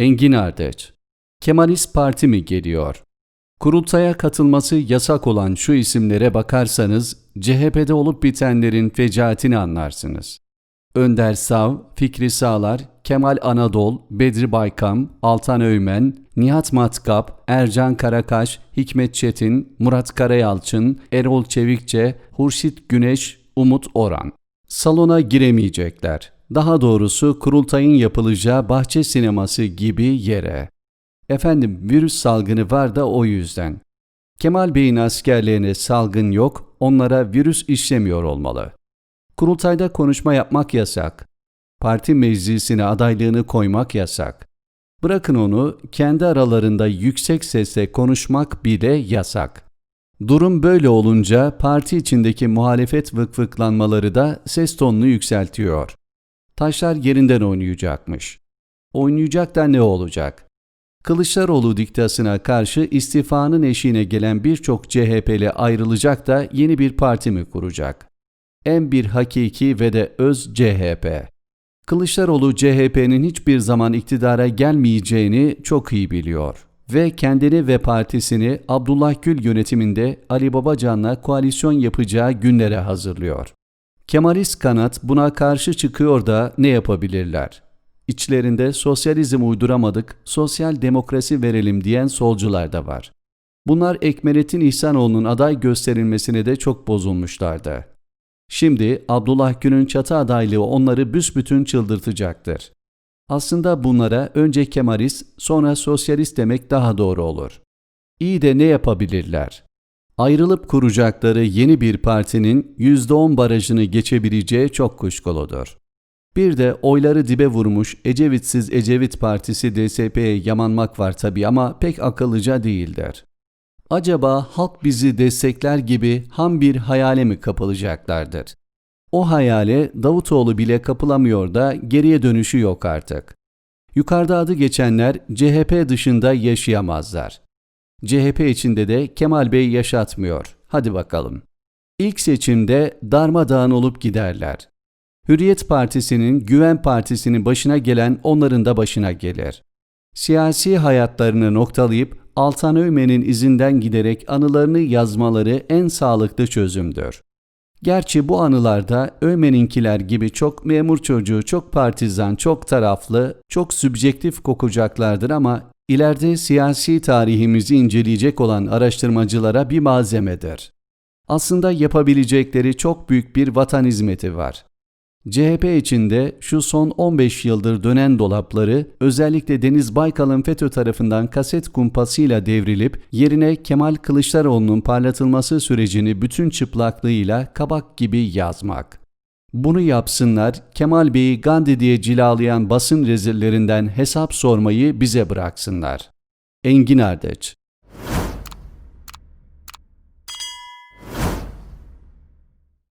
Engin Ardeç. Kemalist Parti mi geliyor? Kurultaya katılması yasak olan şu isimlere bakarsanız CHP'de olup bitenlerin fecaatini anlarsınız. Önder Sav, Fikri Sağlar, Kemal Anadol, Bedri Baykam, Altan Öymen, Nihat Matkap, Ercan Karakaş, Hikmet Çetin, Murat Karayalçın, Erol Çevikçe, Hurşit Güneş, Umut Oran. Salona giremeyecekler. Daha doğrusu kurultayın yapılacağı bahçe sineması gibi yere. Efendim virüs salgını var da o yüzden. Kemal Bey'in askerlerine salgın yok, onlara virüs işlemiyor olmalı. Kurultayda konuşma yapmak yasak. Parti meclisine adaylığını koymak yasak. Bırakın onu kendi aralarında yüksek sesle konuşmak bile yasak. Durum böyle olunca parti içindeki muhalefet vıkvıklanmaları da ses tonunu yükseltiyor. Taşlar yerinden oynayacakmış. Oynayacak da ne olacak? Kılıçdaroğlu diktasına karşı istifanın eşiğine gelen birçok CHP'li ayrılacak da yeni bir parti mi kuracak? En bir hakiki ve de öz CHP. Kılıçdaroğlu CHP'nin hiçbir zaman iktidara gelmeyeceğini çok iyi biliyor ve kendini ve partisini Abdullah Gül yönetiminde Ali Babacan'la koalisyon yapacağı günlere hazırlıyor. Kemalist kanat buna karşı çıkıyor da ne yapabilirler? İçlerinde sosyalizm uyduramadık, sosyal demokrasi verelim diyen solcular da var. Bunlar Ekmelettin İhsanoğlu'nun aday gösterilmesine de çok bozulmuşlardı. Şimdi Abdullah Gül'ün çatı adaylığı onları büsbütün çıldırtacaktır. Aslında bunlara önce Kemalist, sonra sosyalist demek daha doğru olur. İyi de ne yapabilirler? Ayrılıp kuracakları yeni bir partinin %10 barajını geçebileceği çok kuşkuludur. Bir de oyları dibe vurmuş Ecevitsiz Ecevit Partisi DSP'ye yamanmak var tabii ama pek akıllıca değildir. Acaba halk bizi destekler gibi ham bir hayale mi kapılacaklardır? O hayale Davutoğlu bile kapılamıyor da geriye dönüşü yok artık. Yukarıda adı geçenler CHP dışında yaşayamazlar. CHP içinde de Kemal Bey yaşatmıyor. Hadi bakalım. İlk seçimde darmadağın olup giderler. Hürriyet Partisi'nin Güven Partisi'nin başına gelen onların da başına gelir. Siyasi hayatlarını noktalayıp Altan Öymen'in izinden giderek anılarını yazmaları en sağlıklı çözümdür. Gerçi bu anılarda Öymen'inkiler gibi çok memur çocuğu, çok partizan, çok taraflı, çok sübjektif kokacaklardır ama ileride siyasi tarihimizi inceleyecek olan araştırmacılara bir malzemedir. Aslında yapabilecekleri çok büyük bir vatan hizmeti var. CHP içinde şu son 15 yıldır dönen dolapları özellikle Deniz Baykal'ın FETÖ tarafından kaset kumpasıyla devrilip yerine Kemal Kılıçdaroğlu'nun parlatılması sürecini bütün çıplaklığıyla kabak gibi yazmak. Bunu yapsınlar, Kemal Bey'i Gandhi diye cilalayan basın rezillerinden hesap sormayı bize bıraksınlar. Engin Ardeç